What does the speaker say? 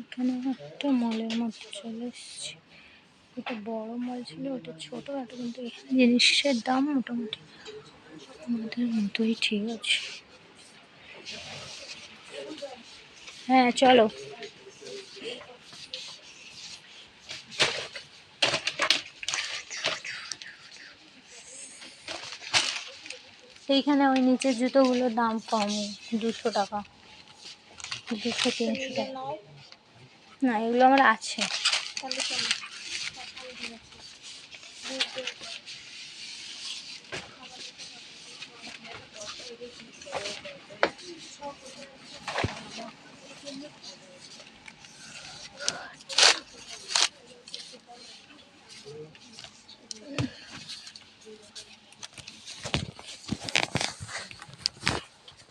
এখানে একটা মলের মধ্যে চলে এসেছি। ওটা বড় মল ছিল, ওটা ছোট একটা কিন্তু এখানে জিনিসের দাম মোটামুটি আমাদের মতোই ঠিক আছে। হ্যাঁ চলো। এইখানে ওই নিচের জুতোগুলোর দাম কম, দুশো টাকা। দুশো তিনশো না এগুলো আমার আছে